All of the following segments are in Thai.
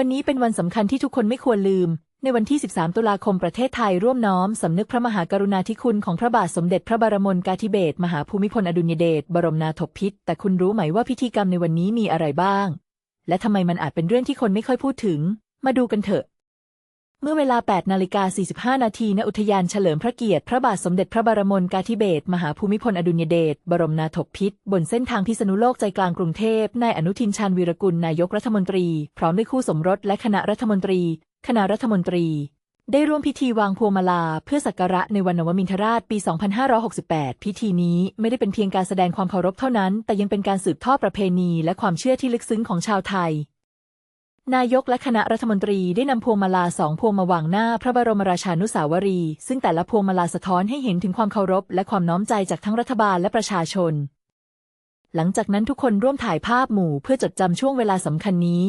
วันนี้เป็นวันสำคัญที่ทุกคนไม่ควรลืม ในวันที่ 13 ตุลาคมประเทศไทยร่วมน้อมสำนึกพระมหากรุณาธิคุณของพระบาทสมเด็จพระบรมกาธิเบศรมหาภูมิพลอดุลยเดชบรมนาถบพิตรแต่คุณรู้ไหมว่าพิธีกรรมในวันนี้มีอะไรบ้าง และทำไมมันอาจเป็นเรื่องที่คนไม่ค่อยพูดถึง มาดูกันเถอะ มื่อเวลา 8 นาฬิกา 45 นาที ณ อุทยานเฉลิมพระเกียรติ พระบาทสมเด็จพระบรมกาธิเบศร มหาภูมิพลอดุลยเดช บรมนาถพิตร บนเส้นทางพิษณุโลกใจกลางกรุงเทพ นายอนุทินชาญวีรกุล นายกรัฐมนตรี พร้อมด้วยคู่สมรสและคณะรัฐมนตรี คณะรัฐมนตรี ได้ร่วมพิธีวางพวงมาลา เพื่อสักการะในวันนวมินทราชปี 2568 พิธีนี้ไม่ได้เป็นเพียงการแสดงความเคารพเท่านั้น แต่ยังเป็นการสืบทอดประเพณี และความเชื่อที่ลึกซึ้งของชาวไทย นายกและคณะรัฐมนตรีได้นำพวงมาลาสองพวงมาวางหน้าพระบรมราชานุสาวรีย์ซึ่งแต่ละพวงมาลาสะท้อนให้เห็นถึงความเคารพและความน้อมใจจากทั้งรัฐบาลและประชาชน หลังจากนั้นทุกคนร่วมถ่ายภาพหมู่เพื่อจดจำช่วงเวลาสำคัญนี้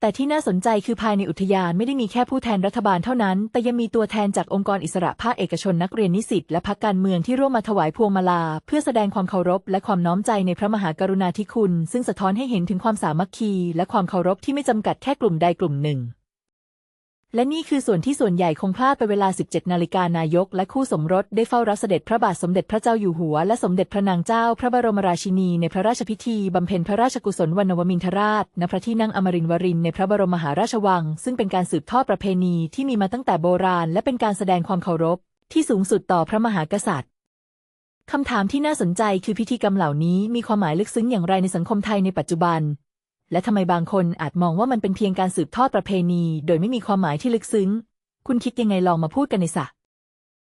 แต่ที่น่าสนใจคือภายในอุทยานไม่ได้มีแค่ผู้แทนรัฐบาลเท่านั้น แต่ยังมีตัวแทนจากองค์กรอิสระภาคเอกชนนักเรียนนิสิตและพักการเมืองที่ร่วมมาถวายพวงมาลา เพื่อแสดงความเคารพและความน้อมใจในพระมหากรุณาธิคุณ ซึ่งสะท้อนให้เห็นถึงความสามัคคี และความเคารพที่ไม่จำกัดแค่กลุ่มใดกลุ่มหนึ่ง และนี่คือส่วนที่ส่วนใหญ่คงพลาดไปเวลา 17 นาฬิกานายก และคู่สมรสได้เฝ้ารับเสด็จพระบาทสมเด็จพระเจ้าอยู่หัว และสมเด็จพระนางเจ้า พระบรมราชินี ในพระราชพิธีบำเพ็ญพระราชกุศลวันนวมินทราช ณ พระที่นั่งอมรินวรินทร์ในพระบรมมหาราชวัง ซึ่งเป็นการสืบทอดประเพณีที่มีมาตั้งแต่โบราณ และเป็นการแสดงความเคารพ ที่สูงสุดต่อพระมหากษัตริย์คำถามที่น่าสนใจคือพิธีกรรมเหล่านี้มีความหมายลึกซึ้งอย่างไรในสังคมไทยในปัจจุบัน และทำไมบางคนอาจมองว่ามันเป็นเพียงการสืบทอดประเพณี โดยไม่มีความหมายที่ลึกซึ้ง คุณคิดยังไงลองมาพูดกันในสระ